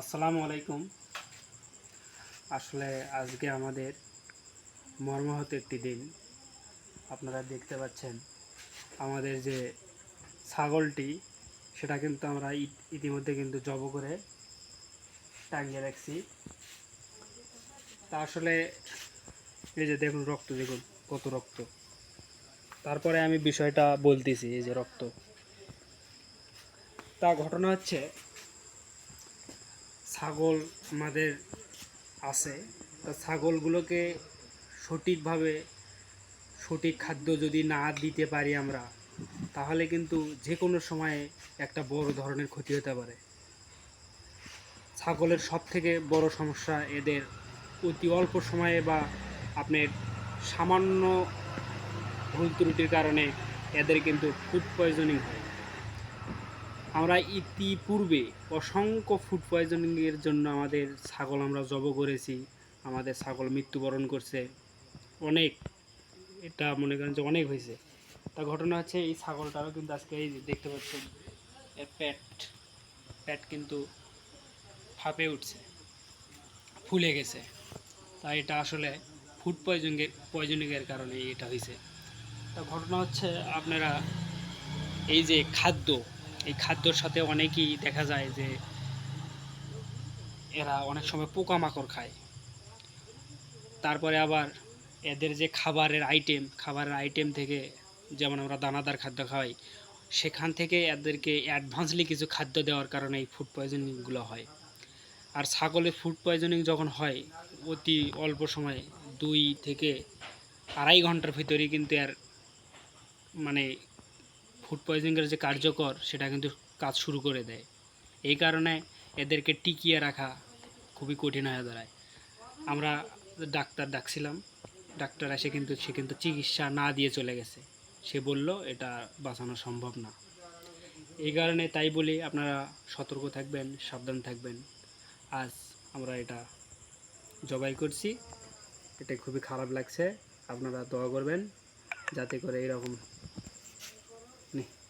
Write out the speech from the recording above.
আসসালামু আলাইকুম। আসলে আজকে আমাদের মর্মাহত একটি দিন। আপনারা দেখতে পাচ্ছেন আমাদের যে ছাগলটি, সেটা কিন্তু আমরা ইতিমধ্যে কিন্তু জব করে টাঙিয়ে রাখছি। তা আসলে এই যে দেখুন রক্ত, দেখুন কত রক্ত। তারপরে আমি বিষয়টা বলতেছি এই যে রক্ত। তা ঘটনা হচ্ছে ছাগল আমাদের আছে। তা ছাগলগুলোকে সঠিকভাবে, সঠিক খাদ্য যদি না দিতে পারি আমরা, তাহলে কিন্তু যে কোনো সময়ে একটা বড় ধরনের ক্ষতি হতে পারে। ছাগলের সব থেকে বড় সমস্যা এদের অতি অল্প সময়ে বা আপনার সামান্য ভুল ত্রুটির কারণে এদের কিন্তু ফুড পয়জনিং হয়। আমরা ইতিপূর্বে অসংখ্য ফুড পয়জনিংয়ের জন্য আমাদের ছাগল আমরা জব করেছি, আমাদের ছাগল মৃত্যুবরণ করছে। অনেক, এটা মনে করেন যে অনেক হয়েছে। তা ঘটনা হচ্ছে এই ছাগলটারও কিন্তু আজকে এই দেখতে পাচ্ছেন, এর প্যাট প্যাট কিন্তু ফাঁপে উঠছে, ফুলে গেছে। তাই এটা আসলে ফুড পয়জনিংয়ের পয়জনিংয়ের কারণে এটা হয়েছে। তা ঘটনা হচ্ছে আপনারা এই যে খাদ্য এই খাদ্যর সাথে অনেকেই দেখা যায় যে এরা অনেক সময় পোকামাকড় খায়। তারপরে আবার এদের যে খাবারের আইটেম খাবারের আইটেম থেকে যেমন আমরা দানাদার খাদ্য খাওয়াই, সেখান থেকে এদেরকে অ্যাডভান্সলি কিছু খাদ্য দেওয়ার কারণে এই ফুড পয়জনিংগুলো হয়। আর ছাগলের ফুড পয়জনিং যখন হয়, অতি অল্প সময়ে, দুই থেকে আড়াই ঘণ্টার ভিতরেই কিন্তু এর মানে ফুড পয়জনিংয়ের যে কার্যকর, সেটা কিন্তু কাজ শুরু করে দেয়। এই কারণে এদেরকে টিকিয়ে রাখা খুবই কঠিন হয়ে দাঁড়ায়। আমরা ডাক্তার ডাকছিলাম, ডাক্তার এসে কিন্তু, সে কিন্তু চিকিৎসা না দিয়ে চলে গেছে। সে বলল, এটা বাঁচানো সম্ভব না। এই কারণে তাই বলি, আপনারা সতর্ক থাকবেন, সাবধান থাকবেন। আজ আমরা এটা জবাই করছি। এটা খুবই খারাপ লাগছে, আপনারা দোয়া করবেন, যাতে করে এরকম nih.